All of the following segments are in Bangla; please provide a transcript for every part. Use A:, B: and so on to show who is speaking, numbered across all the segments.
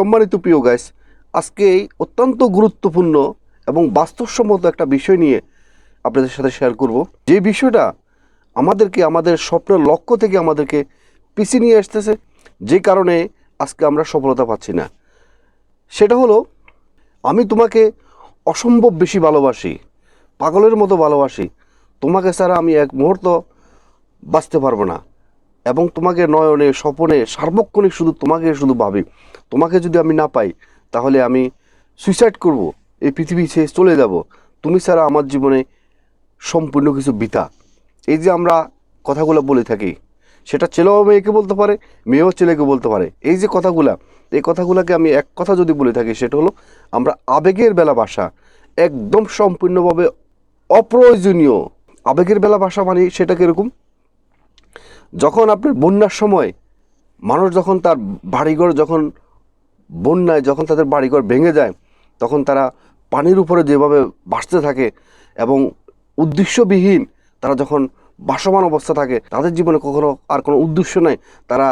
A: সম্মানিত প্রিয় গাইস আজকে এই অত্যন্ত গুরুত্বপূর্ণ এবং বাস্তবসম্মত একটা বিষয় নিয়ে আপনাদের সাথে শেয়ার করব। যে বিষয়টা আমাদেরকে, আমাদের স্বপ্নের লক্ষ্য থেকে আমাদেরকে পিছিয়ে নিয়ে আসতেছে, যে কারণে আজকে আমরা সফলতা পাচ্ছি না। সেটা হলো, আমি তোমাকে অসম্ভব বেশি ভালোবাসি, পাগলের মতো ভালোবাসি, তোমাকে ছাড়া আমি এক মুহূর্ত বাঁচতে পারব না, এবং তোমাকে নয়নে, স্বপনে, সার্বক্ষণিক শুধু তোমাকে শুধু ভাবি। তোমাকে যদি আমি না পাই, তাহলে আমি সুইসাইড করব। এই পৃথিবী ছেড়ে চলে যাব। তুমি ছাড়া আমার জীবনে সম্পূর্ণ কিছু বিতা এই যে আমরা কথাগুলো বলে থাকি, সেটা ছেলেও মেয়েকে বলতে পারে, মেয়েও ছেলেকে বলতে পারে। এই যে কথাগুলা, এই কথাগুলোকে আমি এক কথা যদি বলে থাকি, সেটা হলো, আমরা আবেগের বেলা ভাষা একদম সম্পূর্ণভাবে অপ্রয়োজনীয়। আবেগের বেলা ভাষা মানে সেটা কীরকম? যখন আপনার বন্যার সময়, মানুষ যখন তার বাড়িঘর যখন বন্যায় যখন তাদের বাড়িঘর ভেঙে যায়, তখন তারা পানির উপরে যেভাবে ভাসতে থাকে এবং উদ্দেশ্যবিহীন তারা যখন বাসমান অবস্থা থাকে, তাদের জীবনে কখনো আর কোনো উদ্দেশ্য নাই। তারা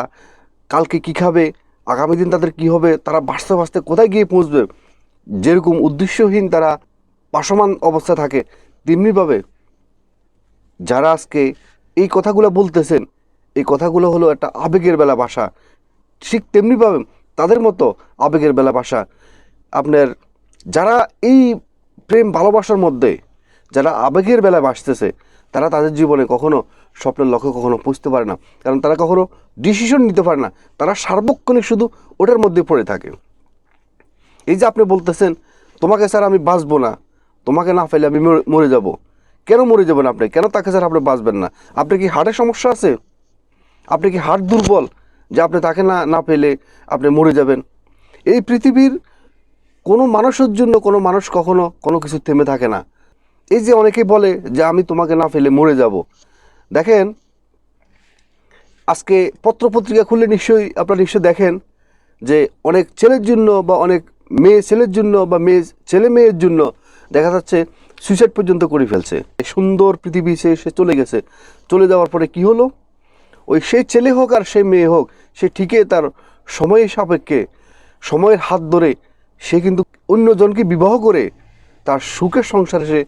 A: কালকে কী খাবে, আগামী দিন তাদের কী হবে, তারা ভাসতে ভাসতে কোথায় গিয়ে পৌঁছবে? যেরকম উদ্দেশ্যহীন তারা বাসমান অবস্থা থাকে, তেমনিভাবে যারা আজকে এই কথাগুলো বলতেছেন, এই কথাগুলো হলো একটা আবেগের বেলা ভাষা। ঠিক তেমনিভাবে তাদের মতো আবেগের বেলা বাসা। আপনার যারা এই প্রেম ভালোবাসার মধ্যে, যারা আবেগের বেলা বাসতেছে, তারা তাদের জীবনে কখনো স্বপ্নের লক্ষ্য কখনো পুষতে পারে না। কারণ তারা কখনো ডিসিশন নিতে পারে না। তারা সার্বক্ষণিক শুধু ওটার মধ্যে পড়ে থাকে। এই যে আপনি বলতেছেন, তোমাকে স্যার আমি বাঁচবো না। তোমাকে না ফেলে আমি মরে- যাব। কেন মরে যাবেন আপনি? কেন তাকে স্যার আপনি বাঁচবেন না? আপনি কি হার্টের সমস্যা আছে? আপনি কি হার্ট দুর্বল? যে আপনি তাকে না না পেলে আপনি মরে যাবেন। এই পৃথিবীর কোনো মানুষের জন্য, কোনো মানুষ কখনো কোনো কিছু থেমে থাকে না। এই যে অনেকেই বলে যে আমি তোমাকে না ফেলে মরে যাব। দেখেন, আজকে পত্রপত্রিকা খুললে নিশ্চয়ই আপনারা নিশ্চয়ই দেখেন যে অনেক ছেলের জন্য বা অনেক মেয়ে ছেলের জন্য বা মেয়ে, ছেলে মেয়ের জন্য দেখা যাচ্ছে সুইসাইড পর্যন্ত করে ফেলছে। সুন্দর পৃথিবী সে সে চলে গেছে। চলে যাওয়ার পরে কি হলো? ওই সেই ছেলে হোক আর সেই মেয়ে হোক, সে ঠিকই তার সময়ের সাপেক্ষে, সময়ের হাত ধরে সে কিন্তু অন্যজনকে বিবাহ করে তার সুখের সংসারে সে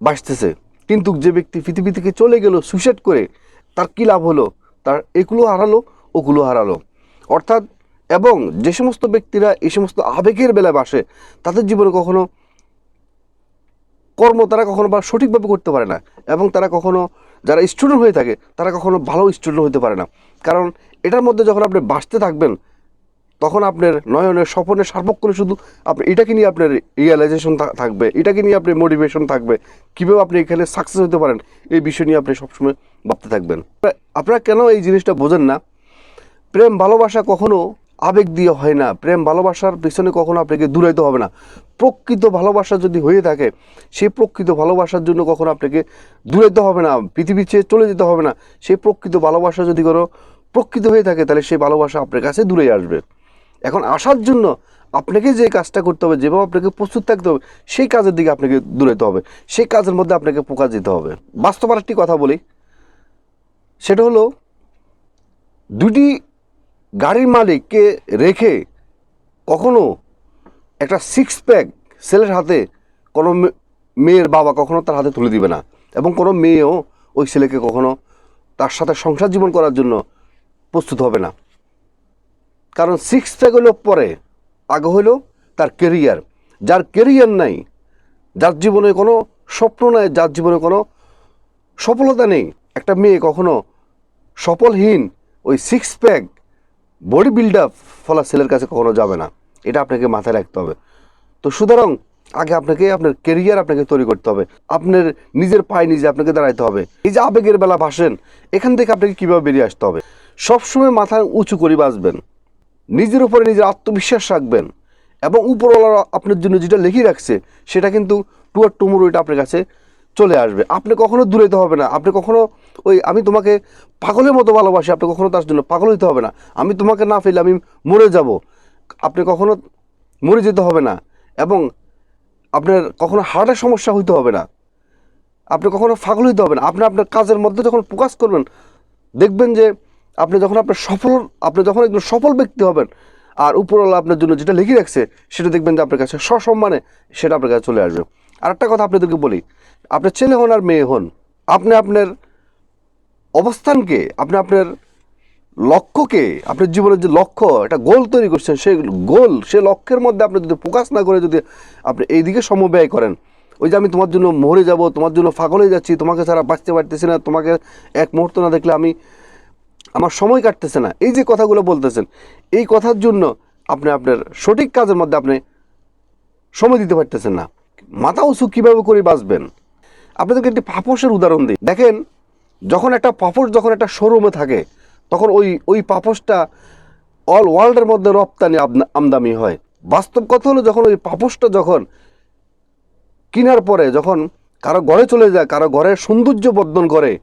A: বাঁচতেছে। কিন্তু যে ব্যক্তি পৃথিবী থেকে চলে গেল সুইসাইড করে, তার কী লাভ হলো? তার এগুলো হারালো ওগুলো হারালো। অর্থাৎ, এবং যে সমস্ত ব্যক্তিরা এই সমস্ত আবেগের বেলায় বাসে, তাদের জীবনে কখনো কর্ম তারা কখনো বা সঠিকভাবে করতে পারে না। এবং তারা কখনো যারা স্টুডেন্ট হয়ে থাকে, তারা কখনো ভালো স্টুডেন্ট হতে পারে না। কারণ এটার মধ্যে যখন আপনি বাঁচতে থাকবেন, তখন আপনার নয়নের, স্বপনের সার্বক্ষণে শুধু আপনি, এটাকে নিয়ে আপনার রিয়েলাইজেশন থাকবে, এটাকে নিয়ে আপনার মোটিভেশন থাকবে, কীভাবে আপনি এখানে সাকসেস হতে পারেন, এই বিষয় নিয়ে আপনি সবসময় ভাবতে থাকবেন। আপনারা কেন এই জিনিসটা বোঝেন না? প্রেম, ভালোবাসা কখনো আবেগ দিয়ে হয় না, প্রেম ভালোবাসার পিছনে কখনো আপনাকে দূরাইতে হবে না। প্রকৃত ভালোবাসা যদি হয়ে থাকে, সেই প্রকৃত ভালোবাসার জন্য কখনো আপনাকে দূরাইতে হবে না পৃথিবী চেয়ে চলে যেতে হবে না। সেই প্রকৃত ভালোবাসা যদি কোনো প্রকৃত হয়ে থাকে, তাহলে সেই ভালোবাসা আপনার কাছে দূরে আসবে। এখন আসার জন্য আপনাকে যে কাজটা করতে হবে, যেভাবে আপনাকে প্রস্তুত থাকতে হবে, সেই কাজের দিকে আপনাকে দূরাইতে হবে। সেই কাজের মধ্যে আপনাকে পোকা দিতে হবে। বাস্তব আর একটি কথা বলি। সেটা হলো দুটি গাড়ির মালিককে রেখে কখনো একটা সিক্স প্যাক ছেলের হাতে কোনো মেয়ের বাবা কখনো তার হাতে তুলে দিবে না এবং কোনো মেয়েও ওই ছেলেকে কখনো তার সাথে সংসার জীবন করার জন্য প্রস্তুত হবে না। কারণ সিক্স প্যাক হলো পরে, আগে হলো তার কেরিয়ার যার কেরিয়ার নাই, যার জীবনে কোনো স্বপ্ন নাই, যার জীবনে কোনো সফলতা নেই, একটা মেয়ে কখনো সফলহীন ওই six pack body build up ফলা ছেলের কাছে কখনো যাবে না। এটা আপনাকে মাথায় রাখতে হবে। তো সুতরাং আগে আপনাকে আপনার কেরিয়ার আপনাকে তৈরি করতে হবে। আপনার নিজের পায়ে নিজে আপনাকে দাঁড়াইতে হবে। এই যে আবেগের বেলা ভাসেন, এখান থেকে আপনাকে কীভাবে বেরিয়ে আসতে হবে? সবসময় মাথা উঁচু করে বাঁচবেন। নিজের উপরে নিজের আত্মবিশ্বাস রাখবেন। এবং উপরওয়ালা আপনার জন্য যেটা লিখে রাখছে, সেটা কিন্তু টু টুয়ার টুমুর ওইটা আপনার কাছে চলে আসবে। আপনি কখনো দূরে দূরেতে হবে না। আপনি কখনো ওই আমি তোমাকে পাগলের মতো ভালোবাসি, আপনি কখনো তার জন্য পাগল হইতে হবে না। আমি তোমাকে না ফেলে আমি মরে যাব। আপনি কখনো মরে যেতে হবে না। এবং আপনার কখনো হার্টের সমস্যা হইতে হবে না। আপনি কখনো পাগল হইতে হবে না। আপনি আপনার কাজের মধ্যে যখন প্রকাশ করবেন, দেখবেন যে আপনি যখন আপনার সফল, আপনি যখন একজন সফল ব্যক্তি হবেন, আর উপরওয়ালা আপনার জন্য যেটা লিখে রাখছে, সেটা দেখবেন যে আপনার কাছে সসম্মানে সেটা আপনার কাছে চলে আসবে। আর একটা কথা আপনাদেরকে বলি। আপনার ছেলে হন আর মেয়ে হন, আপনি আপনার অবস্থানকে, আপনি আপনার লক্ষ্যকে, আপনার জীবনের যে লক্ষ্য, একটা গোল তৈরি করছেন, সেই গোল সে লক্ষ্যের মধ্যে আপনি যদি ফোকাস না করে যদি আপনি এই দিকে সমব্যয় করেন, ওই যে আমি তোমার জন্য মরে যাব, তোমার জন্য ফাগল হয়ে যাচ্ছি, তোমাকে ছাড়া বাঁচতে পারতেছি না, তোমাকে এক মুহূর্ত না দেখলে আমি, আমার সময় কাটতেছে না, এই যে কথাগুলো বলতেছেন, এই কথার জন্য আপনি আপনার সঠিক কাজের মধ্যে আপনি সময় দিতে পারতেছেন না। মাথা উঁচু কীভাবে করে বাঁচবেন? আপনাদেরকে একটি পাপসের উদাহরণ দিই। দেখেন, যখন একটা পাপস যখন একটা শোরুমে থাকে, তখন ওই ওই পাপসটা অল ওয়ার্ল্ডের মধ্যে রপ্তানি আমদা- আমদানি হয়। বাস্তব কথা হলো যখন ওই পাপসটা যখন কেনার পরে যখন কারও ঘরে চলে যায়, কারও ঘরের সৌন্দর্য বর্ধন করে,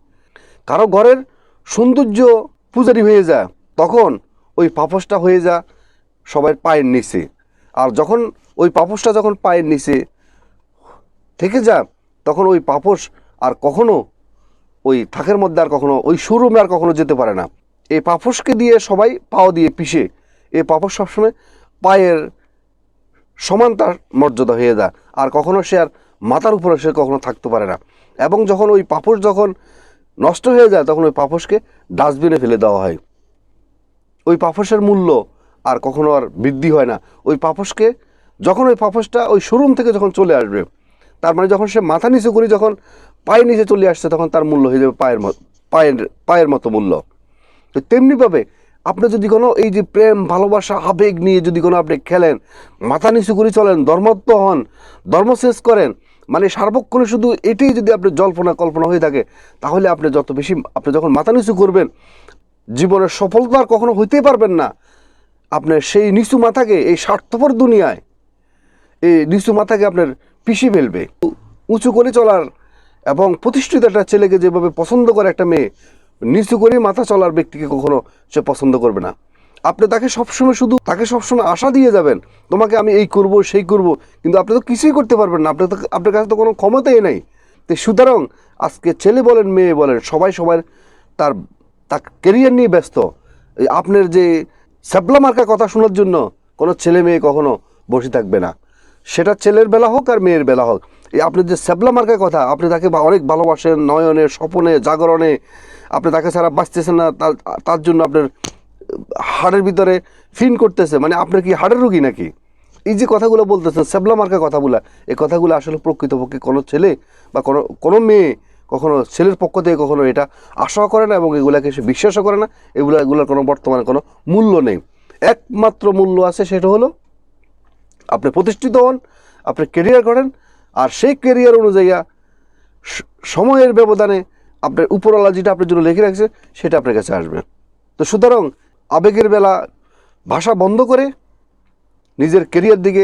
A: কারও ঘরের সৌন্দর্য পূজারি হয়ে যায়, তখন ওই পাপসটা হয়ে যা সবাই পায়ের নিচে। আর যখন ওই পাপসটা যখন পায়ের নিচে থেকে যা, তখন ওই পাপস আর কখনো ওই থাকের মধ্যে আর কখনো, ওই শোরুমে আর কখনো যেতে পারে না। এই পাপসকে দিয়ে সবাই পাও দিয়ে পিষে, এই পাপস সবসময় পায়ের সমান তার মর্যাদা হয়ে যায়। আর কখনো সে আর মাথার উপরে সে কখনো থাকতে পারে না। এবং যখন ওই পাপস যখন নষ্ট হয়ে যায়, তখন ওই পাপসকে ডাস্টবিনে ফেলে দেওয়া হয়। ওই পাপসের মূল্য আর কখনো আর বৃদ্ধি হয় না। ওই পাপসকে যখন ওই পাপসটা ওই শোরুম থেকে যখন চলে আসবে তার মানে যখন সে মাথা নিচু করে যখন পায়ের নিচে চলে আসছে, তখন তার মূল্য হয়ে যাবে পায়ের মতো, পায়ের পায়ের মতো মূল্য। তো তেমনিভাবে আপনি যদি কোনো এই যে প্রেম, ভালোবাসা, আবেগ নিয়ে যদি কোনো আপনি খেলেন, মাথা নিচু করে চলেন, ধর্মত্ব হন, ধর্ম শেষ করেন মানে সার্বক্ষণে শুধু এটাই যদি আপনি জল্পনা কল্পনা হয়ে থাকে, তাহলে আপনি যত বেশি, আপনি যখন মাথা নিচু করবেন, জীবনের সফলতা আর কখনো হইতেই পারবেন না। আপনার সেই নিচু মাথাকে, এই স্বার্থপর দুনিয়ায়, এই নিচু মাথাকে আপনার পিষে ফেলবে। উঁচু করে চলার এবং প্রতিষ্ঠিত একটা ছেলেকে যেভাবে পছন্দ করে একটা মেয়ে, নিচু করে মাথা চলার ব্যক্তিকে কখনো সে পছন্দ করবে না। আপনি তাকে সবসময় শুধু, তাকে সবসময় আশা দিয়ে যাবেন, তোমাকে আমি এই করব, সেই করব, কিন্তু আপনি তো কিছুই করতে পারবেন না, আপনি তো, আপনার কাছে তো কোনো ক্ষমতাই নেই। তো সুতরাং আজকে ছেলে বলেন, মেয়ে বলেন, সবাই সবার তার তার কেরিয়ার নিয়ে ব্যস্ত। আপনার যে স্যাবলা মার্কা কথা শোনার জন্য কোনো ছেলে মেয়ে কখনো বসে থাকবে না। সেটা ছেলের বেলা হোক আর মেয়ের বেলা হোক। এই আপনি যে স্যাবলা মার্কার কথা, আপনি তাকে অনেক ভালোবাসেন, নয়নে, স্বপনে, জাগরণে, আপনি তাকে ছাড়া বাঁচতেছেন না, তার জন্য আপনার হাড়ের ভিতরে ফিন করতেছে। মানে আপনার কি হাড়ের রুগী নাকি? এই যে কথাগুলো বলতেছেন স্যাবলা মার্কা কথাগুলো, এই কথাগুলো আসলে প্রকৃতপক্ষে কোনো ছেলে বা কোনো কোনো মেয়ে কখনো ছেলের পক্ষ থেকে কখনো এটা আশা করে না এবং এগুলাকে সে বিশ্বাসও করে না। এগুলো, এগুলোর কোনো বর্তমানে কোনো মূল্য নেই। একমাত্র মূল্য আছে, সেটা হলো আপনি প্রতিষ্ঠিত হন, আপনি কেরিয়ার করেন আর সেই কেরিয়ার অনুযায়ী সময়ের ব্যবধানে আপনার উপরওয়ালা যেটা আপনার জন্য লিখে রাখছে, সেটা আপনার কাছে আসবে। তো সুতরাং আবেগের বেলা ভাষা বন্ধ করে নিজের কেরিয়ার দিকে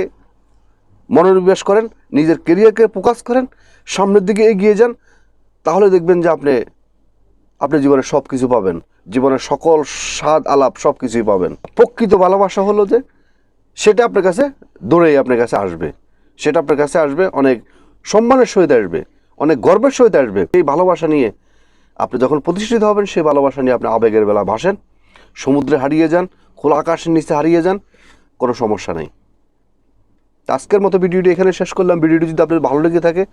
A: মনোনিবেশ করেন, নিজের কেরিয়ারকে ফোকাস করেন, সামনের দিকে এগিয়ে যান, তাহলে দেখবেন যে আপনি আপনি জীবনে সব কিছু পাবেন। জীবনের সকল স্বাদ আলাপ সব কিছুই পাবেন। প্রকৃত ভালোবাসা হলো যে সেটা আপনার কাছে দৌড়েই আপনার কাছে আসবে। সেটা আপনার কাছে আসবে, অনেক সম্মানের সহিত আসবে, অনেক গর্বের সহিত আসবে। এই ভালোবাসা নিয়ে আপনি যখন প্রতিষ্ঠিত হবেন, সেই ভালোবাসা নিয়ে আপনি আবেগের বেলা ভাসেন, সমুদ্রে হারিয়ে যান, খোলা আকাশের নিচে হারিয়ে যান, কোনো সমস্যা নেই। আজকের মতো ভিডিওটি এখানে শেষ করলাম। ভিডিওটি যদি আপনার ভালো লেগে থাকে,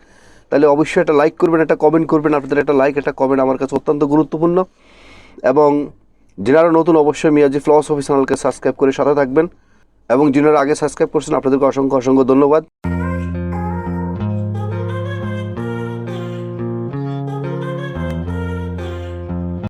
A: তাহলে অবশ্যই একটা লাইক করবেন, একটা কমেন্ট করবেন। আপনাদের একটা লাইক একটা কমেন্ট আমার কাছে অত্যন্ত গুরুত্বপূর্ণ। এবং যারা নতুন, অবশ্যই মিয়াজি ফ্লস অফিস চ্যানেলকে সাবস্ক্রাইব করে সাথে থাকবেন। এবং যিনারা আগে সাবস্ক্রাইব করছেন আপনাদেরকে অসংখ্য অসংখ্য ধন্যবাদ।